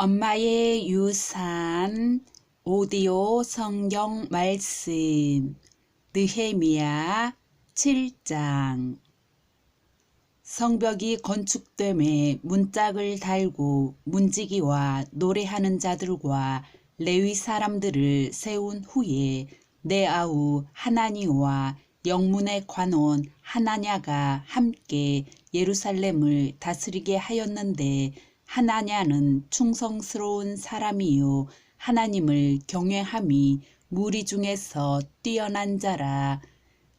엄마의 유산 오디오 성경 말씀 느헤미야 7장. 성벽이 건축됨에 문짝을 달고 문지기와 노래하는 자들과 레위 사람들을 세운 후에 내 아우 하나니와 영문의 관원 하나냐가 함께 예루살렘을 다스리게 하였는데 하나냐는 충성스러운 사람이요. 하나님을 경외함이 무리 중에서 뛰어난 자라.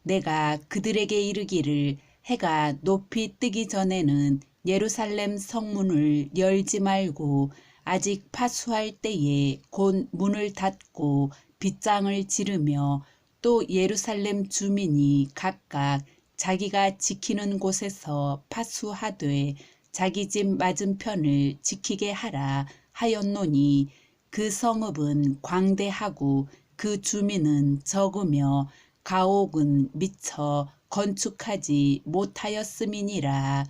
내가 그들에게 이르기를 해가 높이 뜨기 전에는 예루살렘 성문을 열지 말고 아직 파수할 때에 곧 문을 닫고 빗장을 지르며 또 예루살렘 주민이 각각 자기가 지키는 곳에서 파수하되 자기 집 맞은편을 지키게 하라 하였노니 그 성읍은 광대하고 그 주민은 적으며 가옥은 미처 건축하지 못하였음이니라.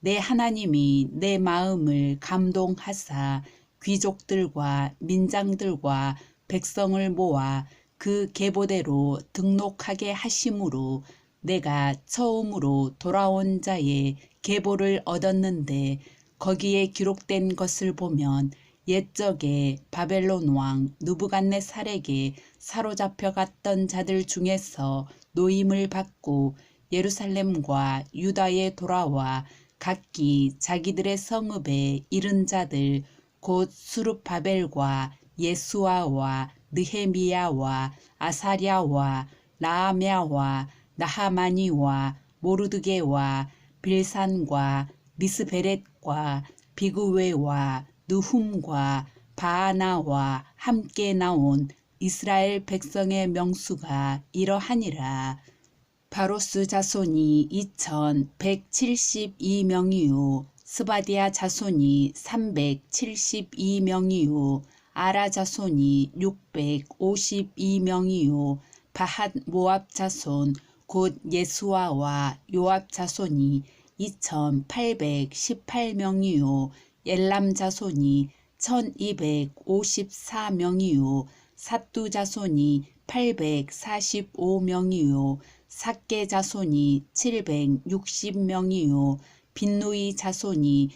내 하나님이 내 마음을 감동하사 귀족들과 민장들과 백성을 모아 그 계보대로 등록하게 하심으로 내가 처음으로 돌아온 자의 계보를 얻었는데 거기에 기록된 것을 보면 옛적에 바벨론 왕 누부갓네 살에게 사로잡혀 갔던 자들 중에서 노임을 받고 예루살렘과 유다에 돌아와 각기 자기들의 성읍에 이른 자들 곧 수르바벨과 예수아와 느헤미야와 아사랴와 라아мя와 나하마니와 모르드게와 빌산과 미스베렛과 비그웨와 느훔과 바하나와 함께 나온 이스라엘 백성의 명수가 이러하니라. 바로스 자손이 2172명이요. 스바디아 자손이 372명이요. 아라 자손이 652명이요. 바핫 모압 자손 곧 예수아와 요압 자손이 2818명이요. 엘람 자손이 1254명이요. 사뚜 자손이 845명이요. 삭게 자손이 760명이요. 빈누이 자손이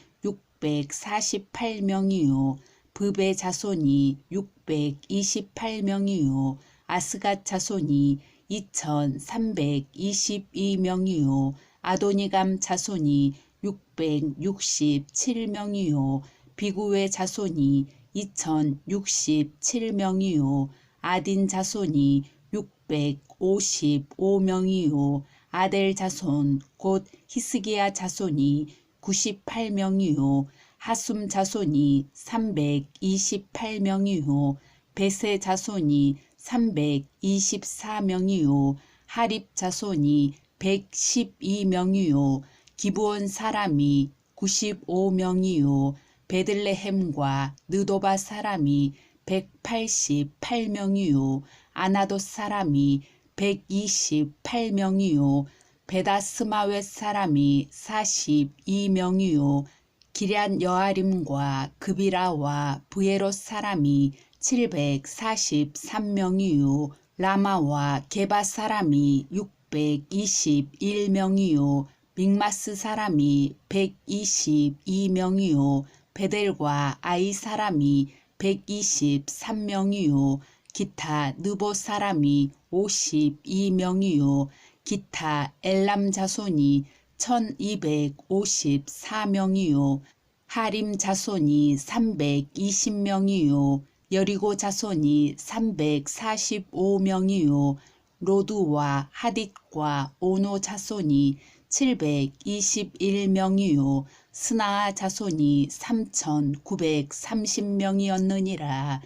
648명이요. 브베 자손이 628명이요. 아스갓 자손이 2322명이요 아도니감 자손이 667명이요. 비구의 자손이 2067명이요. 아딘 자손이 655명이요. 아델 자손 곧 히스기야 자손이 98명이요. 하숨 자손이 328명이요. 베세 자손이 324명이요. 하립 자손이 112명이요. 기브온 사람이 95명이요. 베들레헴과 느도바 사람이 188명이요. 아나도 사람이 128명이요. 베다스마웨 사람이 42명이요. 기럇 여아림과 그비라와 부에로 사람이 743명이요. 라마와 게바 사람이 621명이요. 믹마스 사람이 122명이요. 베델과 아이 사람이 123명이요. 기타 느보 사람이 52명이요. 기타 엘람 자손이 1254명이요. 하림 자손이 320명이요. 여리고 자손이 345명이요. 로두와 하딧 과 오노 자손이 721명이요. 스나아 자손이 3930명이었느니라.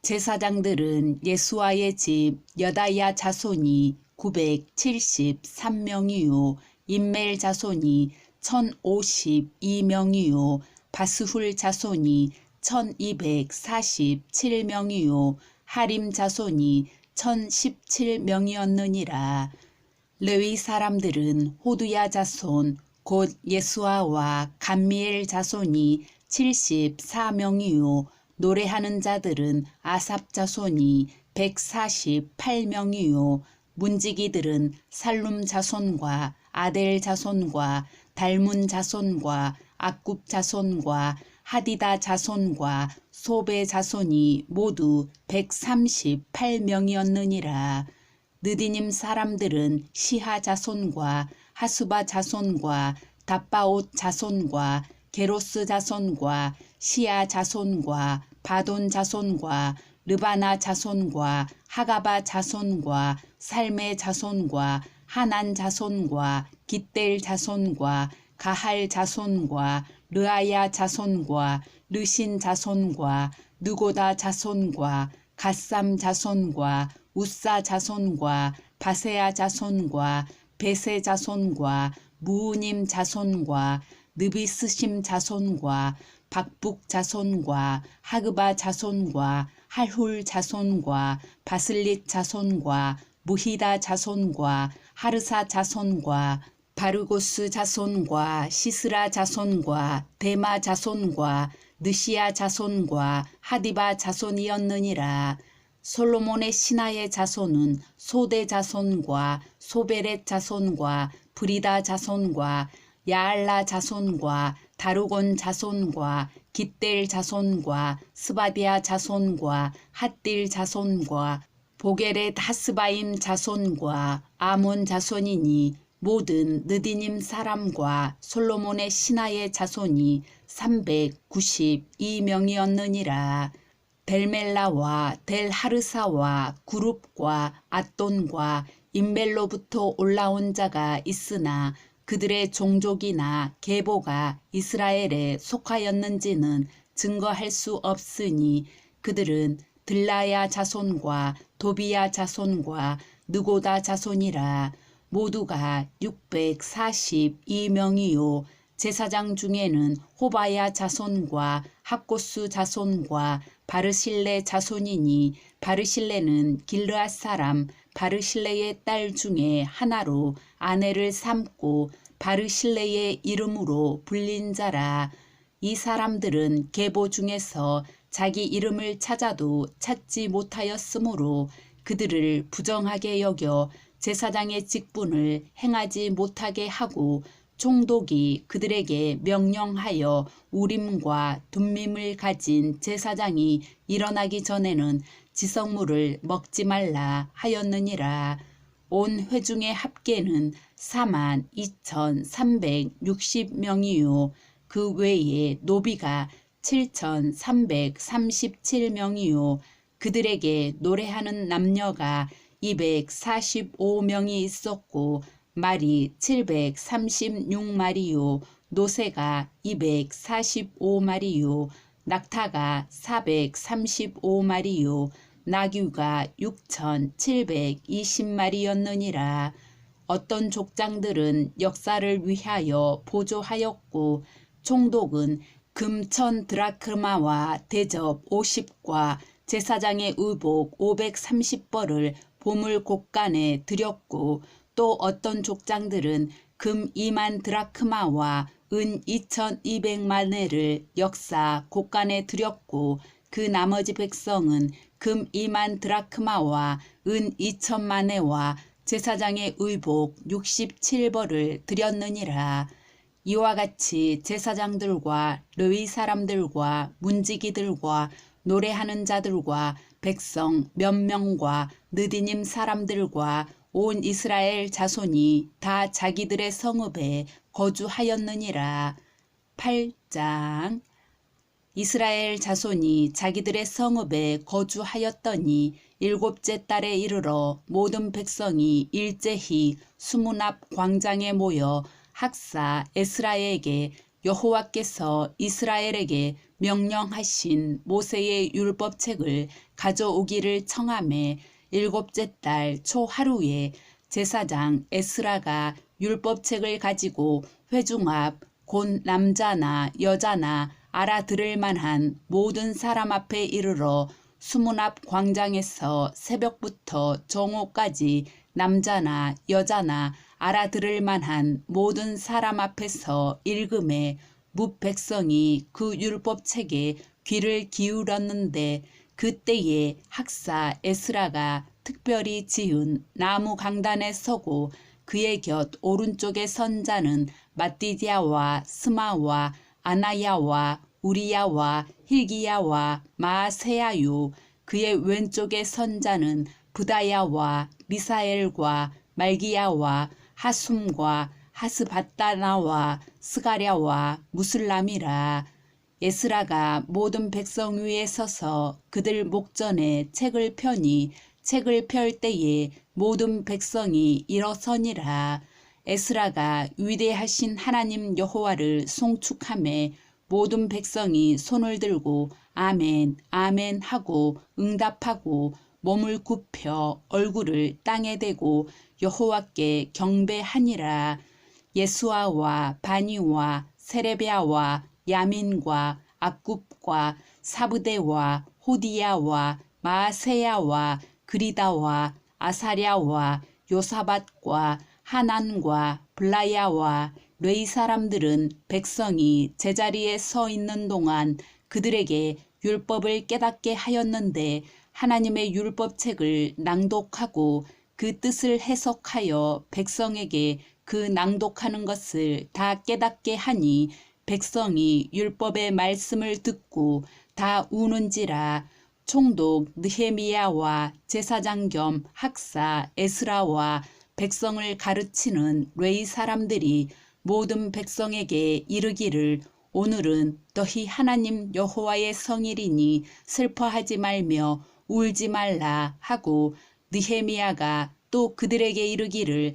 제사장들은 예수아의 집 여다야 자손이 973명이요. 인멜 자손이 1052명이요. 바스훌 자손이 1247명이요. 하림 자손이 1017명이었느니라 레위 사람들은 호두야 자손 곧 예수아와 감미엘 자손이 74명이요 노래하는 자들은 아삽 자손이 148명이요 문지기들은 살룸 자손과 아델 자손과 달문 자손과 악굽 자손과 하디다 자손과 소베 자손이 모두 138명이었느니라. 느디님 사람들은 시하 자손과 하수바 자손과 다바옷 자손과 게로스 자손과 시아 자손과 바돈 자손과 르바나 자손과 하가바 자손과 살메 자손과 하난 자손과 깃델 자손과 가할 자손과 르아야 자손과 르신 자손과 느고다 자손과 갓삼 자손과 우사 자손과 바세아 자손과 베세 자손과 무우님 자손과 느비스심 자손과 박북 자손과 하그바 자손과 할훌 자손과 바슬릿 자손과 무히다 자손과 하르사 자손과 바르고스 자손과 시스라 자손과 데마 자손과 느시아 자손과 하디바 자손이었느니라. 솔로몬의 신하의 자손은 소대 자손과 소베렛 자손과 브리다 자손과 야알라 자손과 다루곤 자손과 깃델 자손과 스바디아 자손과 핫딜 자손과 보게렛 하스바임 자손과 아몬 자손이니 모든 느디님 사람과 솔로몬의 신하의 자손이 392명이었느니라. 델멜라와 델하르사와 구룹과 아돈과 인벨로부터 올라온 자가 있으나 그들의 종족이나 계보가 이스라엘에 속하였는지는 증거할 수 없으니 그들은 들라야 자손과 도비야 자손과 느고다 자손이라 모두가 642명이요 제사장 중에는 호바야 자손과 학고스 자손과 바르실레 자손이니 바르실레는 길르앗 사람 바르실레의 딸 중에 하나로 아내를 삼고 바르실레의 이름으로 불린 자라. 이 사람들은 계보 중에서 자기 이름을 찾아도 찾지 못하였으므로 그들을 부정하게 여겨 제사장의 직분을 행하지 못하게 하고 총독이 그들에게 명령하여 우림과 둠밈을 가진 제사장이 일어나기 전에는 지성물을 먹지 말라 하였느니라. 온 회중의 합계는 4만 2,360명이요. 그 외에 노비가 7,337명이요. 그들에게 노래하는 남녀가 245명이 있었고 말이 736마리요. 노새가 245마리요. 낙타가 435마리요. 나귀가 6,720마리였느니라. 어떤 족장들은 역사를 위하여 보조하였고 총독은 금천 드라크마와 대접 50과 제사장의 의복 530벌을 보물 곡간에 드렸고 또 어떤 족장들은 금 2만 드라크마와 은 2,200만회를 역사 곡간에 드렸고 그 나머지 백성은 금 2만 드라크마와 은 2천만회와 제사장의 의복 67벌을 드렸느니라. 이와 같이 제사장들과 르위 사람들과 문지기들과 노래하는 자들과 백성 몇 명과 느디님 사람들과 온 이스라엘 자손이 다 자기들의 성읍에 거주하였느니라. 8장 이스라엘 자손이 자기들의 성읍에 거주하였더니 일곱째 달에 이르러 모든 백성이 일제히 수문 앞 광장에 모여 학사 에스라에게 여호와께서 이스라엘에게 명령하신 모세의 율법책을 가져오기를 청함에 일곱째 달 초 하루에 제사장 에스라가 율법책을 가지고 회중 앞 곧 남자나 여자나 알아들을 만한 모든 사람 앞에 이르러 수문 앞 광장에서 새벽부터 정오까지 남자나 여자나 알아들을 만한 모든 사람 앞에서 읽음에 무 백성이 그 율법책에 귀를 기울였는데 그때에 학사 에스라가 특별히 지은 나무 강단에 서고 그의 곁 오른쪽에 선 자는 마띠디아와 스마와 아나야와 우리야와 힐기야와 마세야유 그의 왼쪽에 선 자는 부다야와 미사엘과 말기야와 하숨과 하스바다나와 스가랴와 무슬람이라 에스라가 모든 백성 위에 서서 그들 목전에 책을 펴니 책을 펼 때에 모든 백성이 일어서니라. 에스라가 위대하신 하나님 여호와를 송축함에 모든 백성이 손을 들고 아멘 아멘 하고 응답하고 몸을 굽혀 얼굴을 땅에 대고 여호와께 경배하니라. 예수아와 바니와 세레베아와 야민과 악굽과 사부대와 호디야와 마세야와 그리다와 아사랴와 요사밭과 하난과 블라야와 레이 사람들은 백성이 제자리에 서 있는 동안 그들에게 율법을 깨닫게 하였는데 하나님의 율법책을 낭독하고 그 뜻을 해석하여 백성에게 그 낭독하는 것을 다 깨닫게 하니 백성이 율법의 말씀을 듣고 다 우는지라 총독 느헤미야와 제사장 겸 학사 에스라와 백성을 가르치는 레이 사람들이 모든 백성에게 이르기를 오늘은 너희 하나님 여호와의 성일이니 슬퍼하지 말며 울지 말라 하고 느헤미야가 또 그들에게 이르기를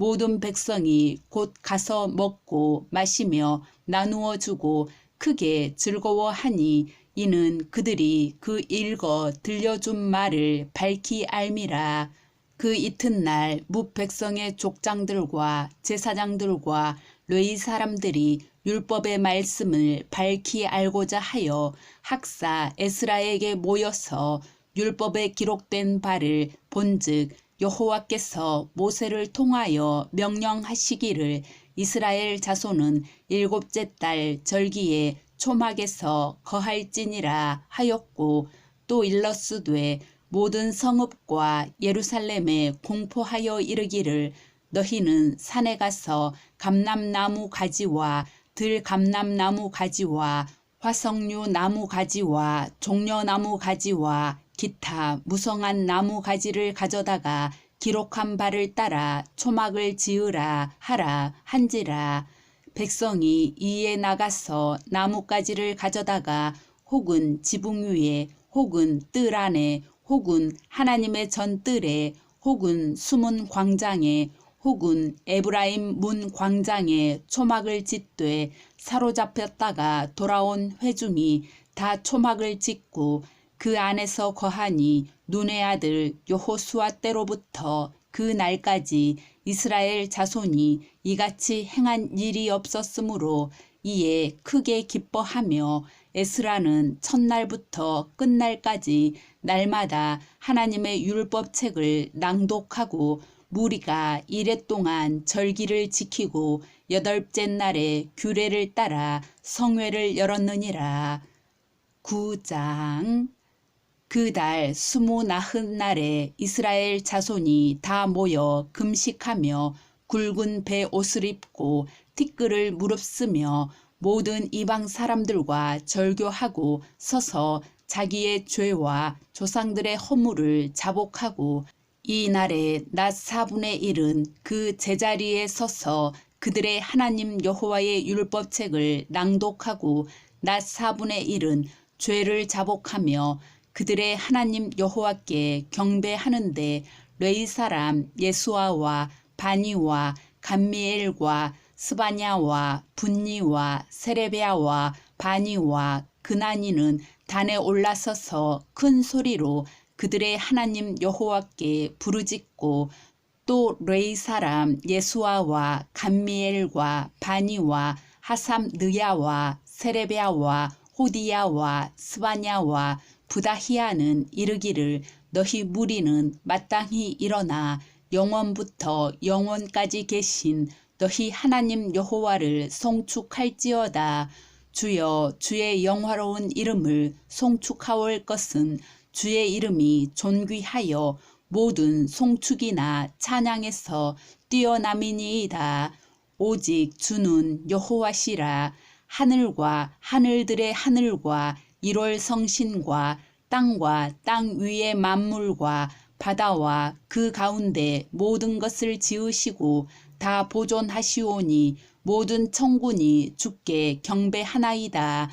모든 백성이 곧 가서 먹고 마시며 나누어 주고 크게 즐거워하니 이는 그들이 그 읽어 들려준 말을 밝히 알미라. 그 이튿날 무백성의 족장들과 제사장들과 레이 사람들이 율법의 말씀을 밝히 알고자 하여 학사 에스라에게 모여서 율법에 기록된 바를 본즉 여호와께서 모세를 통하여 명령하시기를 이스라엘 자손은 일곱째 달 절기에 초막에서 거할지니라 하였고 또 일러스되 모든 성읍과 예루살렘에 공포하여 이르기를 너희는 산에 가서 감람나무 가지와 들감람나무 가지와 화석류 나무 가지와 종려나무 가지와 기타 무성한 나무 가지를 가져다가 기록한 바를 따라 초막을 지으라 하라 한지라. 백성이 이에 나가서 나뭇가지를 가져다가 혹은 지붕 위에 혹은 뜰 안에 혹은 하나님의 전뜰에 혹은 숨은 광장에 혹은 에브라임 문 광장에 초막을 짓되 사로잡혔다가 돌아온 회중이 다 초막을 짓고 그 안에서 거하니 눈의 아들 여호수아 때로부터 그 날까지 이스라엘 자손이 이같이 행한 일이 없었으므로 이에 크게 기뻐하며 에스라는 첫날부터 끝날까지 날마다 하나님의 율법책을 낭독하고 무리가 이래 동안 절기를 지키고 여덟째 날에 규례를 따라 성회를 열었느니라. 구장 그 달 스무 나흔 날에 이스라엘 자손이 다 모여 금식하며 굵은 배 옷을 입고 티끌을 무릅쓰며 모든 이방 사람들과 절교하고 서서 자기의 죄와 조상들의 허물을 자복하고 이 날에 낮 4분의 1은 그 제자리에 서서 그들의 하나님 여호와의 율법책을 낭독하고 낮 4분의 1은 죄를 자복하며 그들의 하나님 여호와께 경배하는데 레이 사람 예수아와 바니와 감미엘과 스바냐와 분니와 세레베아와 바니와 그나니는 단에 올라서서 큰 소리로 그들의 하나님 여호와께 부르짖고 또 레이 사람 예수아와 감미엘과 바니와 하삼 느야와 세레베아와 호디야와 스바냐와 부다히아는 이르기를 너희 무리는 마땅히 일어나 영원부터 영원까지 계신 너희 하나님 여호와를 송축할지어다 주여 주의 영화로운 이름을 송축하올 것은 주의 이름이 존귀하여 모든 송축이나 찬양에서 뛰어남이니이다. 오직 주는 여호와시라 하늘과 하늘들의 하늘과 일월 성신과 땅과 땅 위의 만물과 바다와 그 가운데 모든 것을 지으시고 다 보존하시오니 모든 천군이 주께 경배하나이다.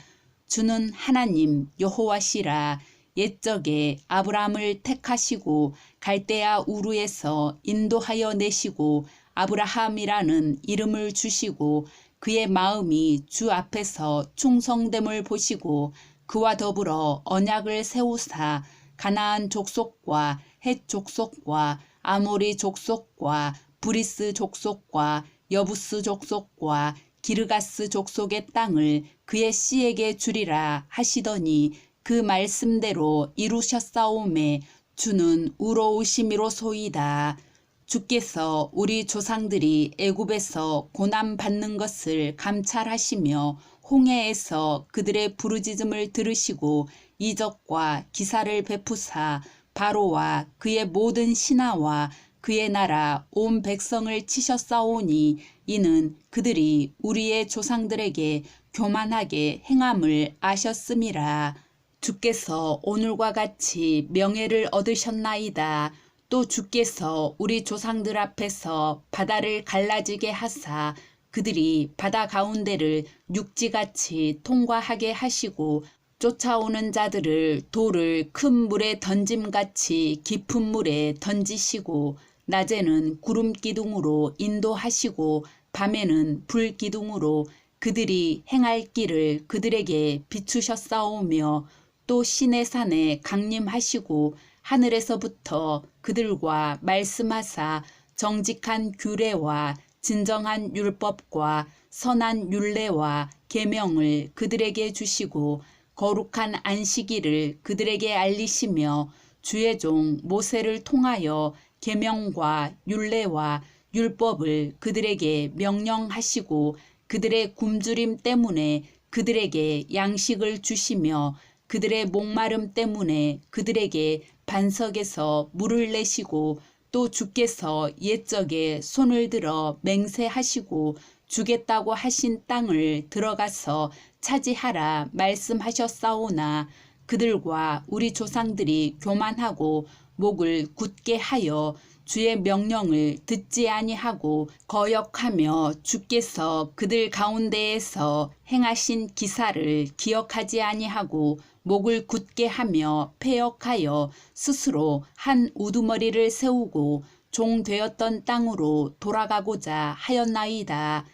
주는 하나님 여호와시라 옛적에 아브라함을 택하시고 갈대아 우르에서 인도하여 내시고 아브라함이라는 이름을 주시고 그의 마음이 주 앞에서 충성됨을 보시고 그와 더불어 언약을 세우사 가나안 족속과 헷 족속과 아모리 족속과 브리스 족속과 여부스 족속과 기르가스 족속의 땅을 그의 씨에게 주리라 하시더니 그 말씀대로 이루셨사오매 주는 우러우심이로 소이다. 주께서 우리 조상들이 애굽에서 고난 받는 것을 감찰하시며 홍해에서 그들의 부르짖음을 들으시고 이적과 기사를 베푸사 바로와 그의 모든 신하와 그의 나라 온 백성을 치셨사오니 이는 그들이 우리의 조상들에게 교만하게 행함을 아셨음이라. 주께서 오늘과 같이 명예를 얻으셨나이다. 또 주께서 우리 조상들 앞에서 바다를 갈라지게 하사 그들이 바다 가운데를 육지같이 통과하게 하시고 쫓아오는 자들을 돌을 큰 물에 던짐같이 깊은 물에 던지시고 낮에는 구름 기둥으로 인도하시고 밤에는 불 기둥으로 그들이 행할 길을 그들에게 비추셨사오며 또 신의 산에 강림하시고 하늘에서부터 그들과 말씀하사 정직한 규례와 진정한 율법과 선한 율례와 계명을 그들에게 주시고 거룩한 안식일을 그들에게 알리시며 주의 종 모세를 통하여 계명과 율례와 율법을 그들에게 명령하시고 그들의 굶주림 때문에 그들에게 양식을 주시며 그들의 목마름 때문에 그들에게 반석에서 물을 내시고 또 주께서 옛적에 손을 들어 맹세하시고 주겠다고 하신 땅을 들어가서 차지하라 말씀하셨사오나 그들과 우리 조상들이 교만하고 목을 굳게 하여 주의 명령을 듣지 아니하고 거역하며 주께서 그들 가운데에서 행하신 기사를 기억하지 아니하고 목을 굳게 하며 패역하여 스스로 한 우두머리를 세우고 종 되었던 땅으로 돌아가고자 하였나이다.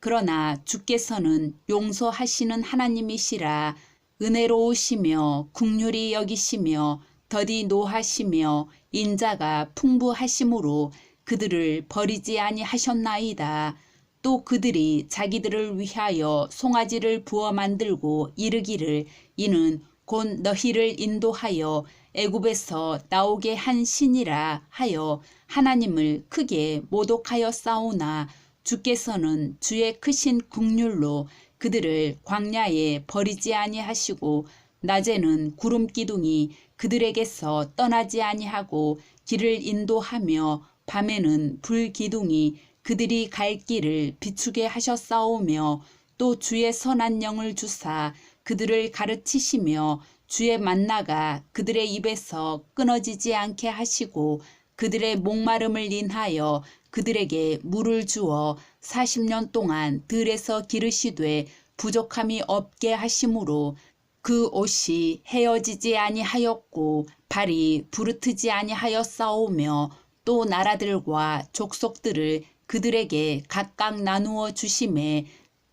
그러나 주께서는 용서하시는 하나님이시라 은혜로우시며 국률이 여기시며 더디 노하시며 인자가 풍부하심으로 그들을 버리지 아니하셨나이다. 또 그들이 자기들을 위하여 송아지를 부어 만들고 이르기를 이는 곧 너희를 인도하여 애굽에서 나오게 한 신이라 하여 하나님을 크게 모독하여 싸우나 주께서는 주의 크신 국률로 그들을 광야에 버리지 아니하시고 낮에는 구름 기둥이 그들에게서 떠나지 아니하고 길을 인도하며 밤에는 불 기둥이 그들이 갈 길을 비추게 하셨사오며 또 주의 선한 영을 주사 그들을 가르치시며 주의 만나가 그들의 입에서 끊어지지 않게 하시고 그들의 목마름을 인하여 그들에게 물을 주어 40년 동안 들에서 기르시되 부족함이 없게 하심으로 그 옷이 헤어지지 아니하였고 발이 부르트지 아니하였사오며 또 나라들과 족속들을 그들에게 각각 나누어 주심에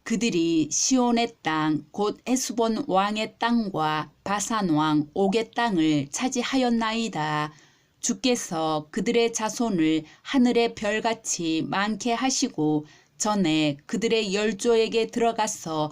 그들이 시온의 땅 곧 에스본 왕의 땅과 바산 왕 옥의 땅을 차지하였나이다. 주께서 그들의 자손을 하늘의 별같이 많게 하시고 전에 그들의 열조에게 들어가서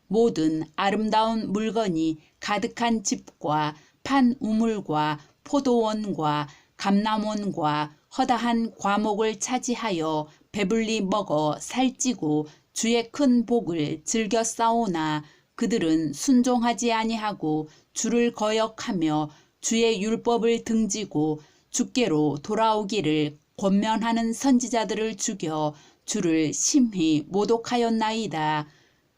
모든 아름다운 물건이 가득한 집과 판 우물과 포도원과 감남원과 허다한 과목을 차지하여 배불리 먹어 살찌고 주의 큰 복을 즐겨 싸우나 그들은 순종하지 아니하고 주를 거역하며 주의 율법을 등지고 주께로 돌아오기를 권면하는 선지자들을 죽여 주를 심히 모독하였나이다.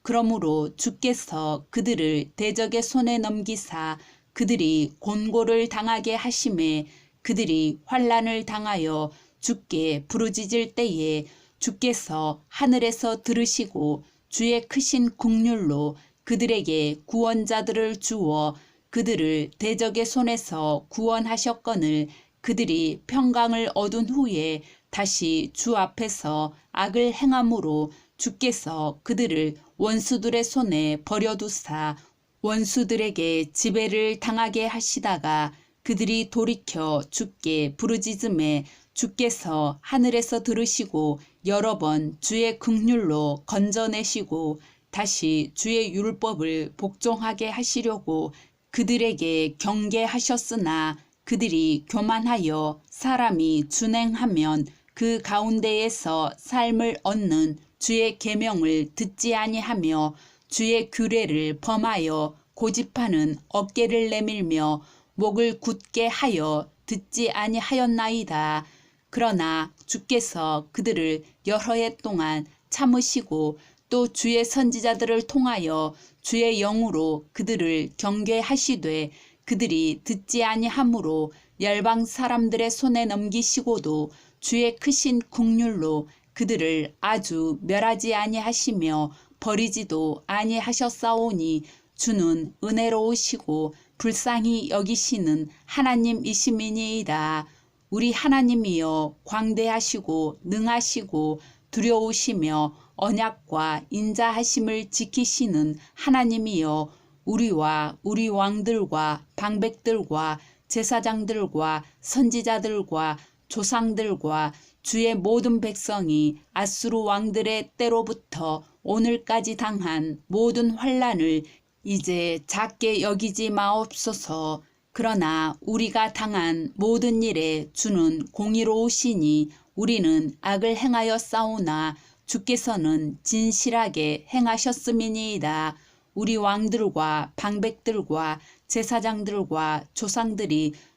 그러므로 주께서 그들을 대적의 손에 넘기사 그들이 곤고를 당하게 하심에 그들이 환란을 당하여 주께 부르짖을 때에 주께서 하늘에서 들으시고 주의 크신 국률로 그들에게 구원자들을 주어 그들을 대적의 손에서 구원하셨거늘 그들이 평강을 얻은 후에 다시 주 앞에서 악을 행함으로 주께서 그들을 원수들의 손에 버려두사 원수들에게 지배를 당하게 하시다가 그들이 돌이켜 주께 부르짖음에 주께서 하늘에서 들으시고 여러 번 주의 극률로 건져내시고 다시 주의 율법을 복종하게 하시려고 그들에게 경계하셨으나 그들이 교만하여 사람이 준행하면 그 가운데에서 삶을 얻는 주의 계명을 듣지 아니하며 주의 규례를 범하여 고집하는 어깨를 내밀며 목을 굳게 하여 듣지 아니하였나이다. 그러나 주께서 그들을 여러 해 동안 참으시고 또 주의 선지자들을 통하여 주의 영으로 그들을 경계하시되 그들이 듣지 아니하므로 열방 사람들의 손에 넘기시고도 주의 크신 국률로 그들을 아주 멸하지 아니하시며 버리지도 아니하셨사오니 주는 은혜로우시고 불쌍히 여기시는 하나님이시미니이다. 우리 하나님이여 광대하시고 능하시고 두려우시며 언약과 인자하심을 지키시는 하나님이여 우리와 우리 왕들과 방백들과 제사장들과 선지자들과 조상들과 주의 모든 백성이 아수르 왕들의 때로부터 오늘까지 당한 모든 환란을 이제 작게 여기지 마옵소서. 그러나 우리가 당한 모든 일에 주는 공의로우시니 우리는 악을 행하여 싸우나 주께서는 진실하게 행하셨음이니이다. 우리 왕들과 방백들과 제사장들과 조상들이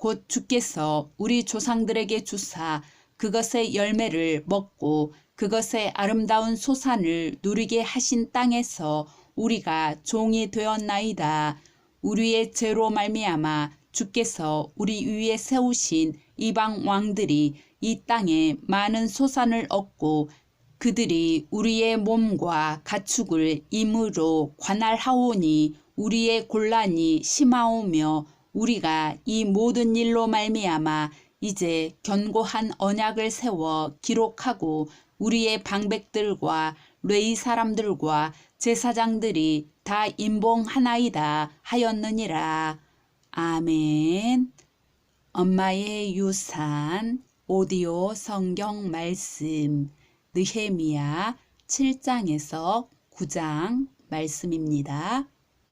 곧 주께서 우리 조상들에게 주사 그것의 열매를 먹고 그것의 아름다운 소산을 누리게 하신 땅에서 우리가 종이 되었나이다. 우리의 죄로 말미암아 주께서 우리 위에 세우신 이방 왕들이 이 땅에 많은 소산을 얻고 그들이 우리의 몸과 가축을 임으로 관할하오니 우리의 곤란이 심하오며 우리가 이 모든 일로 말미암아 이제 견고한 언약을 세워 기록하고 우리의 방백들과 레이 사람들과 제사장들이 다 임봉하나이다 하였느니라. 아멘. 엄마의 유산 오디오 성경 말씀 느헤미야 7장에서 9장 말씀입니다.